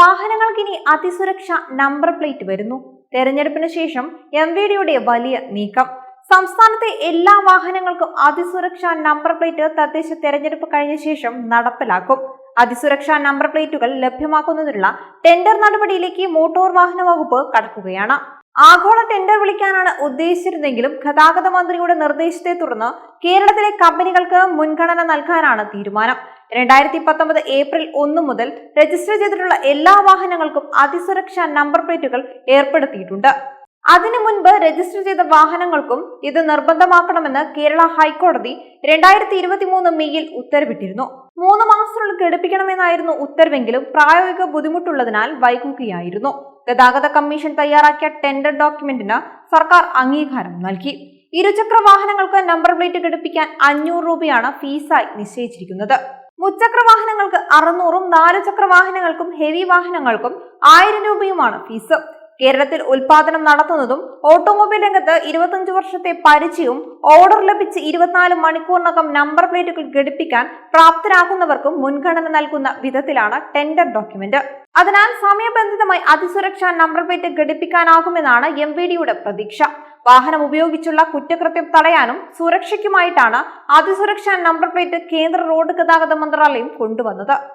വാഹനങ്ങൾക്ക് ഇനി അതിസുരക്ഷ number plate വരുന്നു. തെരഞ്ഞെടുപ്പിന് ശേഷം എം വി ഡിയുടെ വലിയ നീക്കം. സംസ്ഥാനത്തെ എല്ലാ വാഹനങ്ങൾക്കും അതിസുരക്ഷാ നമ്പർ പ്ലേറ്റ് തദ്ദേശ തെരഞ്ഞെടുപ്പ് കഴിഞ്ഞ ശേഷം നടപ്പിലാക്കും. അതിസുരക്ഷാ നമ്പർ പ്ലേറ്റുകൾ ലഭ്യമാക്കുന്നതിനുള്ള ടെൻഡർ നടപടിയിലേക്ക് മോട്ടോർ വാഹന വകുപ്പ് കടക്കുകയാണ്. ആഗോള ടെൻഡർ വിളിക്കാനാണ് ഉദ്ദേശിച്ചിരുന്നെങ്കിലും ഗതാഗത മന്ത്രിയുടെ നിർദ്ദേശത്തെ തുടർന്ന് കേരളത്തിലെ കമ്പനികൾക്ക് മുൻഗണന നൽകാനാണ് തീരുമാനം. രണ്ടായിരത്തി പത്തൊമ്പത് ഏപ്രിൽ ഒന്ന് മുതൽ രജിസ്റ്റർ ചെയ്തിട്ടുള്ള എല്ലാ വാഹനങ്ങൾക്കും അതിസുരക്ഷാ നമ്പർ പ്ലേറ്റുകൾ ഏർപ്പെടുത്തിയിട്ടുണ്ട്. അതിനു മുൻപ് രജിസ്റ്റർ ചെയ്ത വാഹനങ്ങൾക്കും ഇത് നിർബന്ധമാക്കണമെന്ന് കേരള ഹൈക്കോടതി രണ്ടായിരത്തി ഇരുപത്തി മൂന്ന് മെയ്യിൽ ഉത്തരവിട്ടിരുന്നു. മൂന്ന് മാസത്തിനുള്ളിൽ ഘടിപ്പിക്കണമെന്നായിരുന്നു ഉത്തരവെങ്കിലും പ്രായോഗിക ബുദ്ധിമുട്ടുള്ളതിനാൽ വൈകുകയായിരുന്നു. ഗതാഗത കമ്മീഷൻ തയ്യാറാക്കിയ ടെൻഡർ ഡോക്യുമെന്റിന് സർക്കാർ അംഗീകാരം നൽകി. ഇരുചക്ര വാഹനങ്ങൾക്ക് നമ്പർ പ്ലേറ്റ് ഘടിപ്പിക്കാൻ അഞ്ഞൂറ് രൂപയാണ് ഫീസായി നിശ്ചയിച്ചിരിക്കുന്നത്. മുച്ചക്ര വാഹനങ്ങൾക്ക് അറുന്നൂറും നാല് ചക്ര വാഹനങ്ങൾക്കും ഹെവി വാഹനങ്ങൾക്കും ആയിരം രൂപയുമാണ് ഫീസ്. കേരളത്തിൽ ഉൽപാദനം നടത്തുന്നതും ഓട്ടോമൊബൈൽ രംഗത്ത് ഇരുപത്തഞ്ച് വർഷത്തെ പരിചയവും ഓർഡർ ലഭിച്ച് ഇരുപത്തിനാല് മണിക്കൂറിനകം നമ്പർ പ്ലേറ്റുകൾ ഘടിപ്പിക്കാൻ പ്രാപ്തരാകുന്നവർക്കും മുൻഗണന നൽകുന്ന വിധത്തിലാണ് ടെൻഡർ ഡോക്യുമെന്റ്. അതിനാൽ സമയബന്ധിതമായി അതിസുരക്ഷാ നമ്പർ പ്ലേറ്റ് ഘടിപ്പിക്കാനാകുമെന്നാണ് എം വി ഡിയുടെ പ്രതീക്ഷ. വാഹനം ഉപയോഗിച്ചുള്ള കുറ്റകൃത്യം തടയാനും സുരക്ഷയ്ക്കുമായിട്ടാണ് അതിസുരക്ഷാ നമ്പർ പ്ലേറ്റ് കേന്ദ്ര റോഡ് ഗതാഗത മന്ത്രാലയം കൊണ്ടുവന്നത്.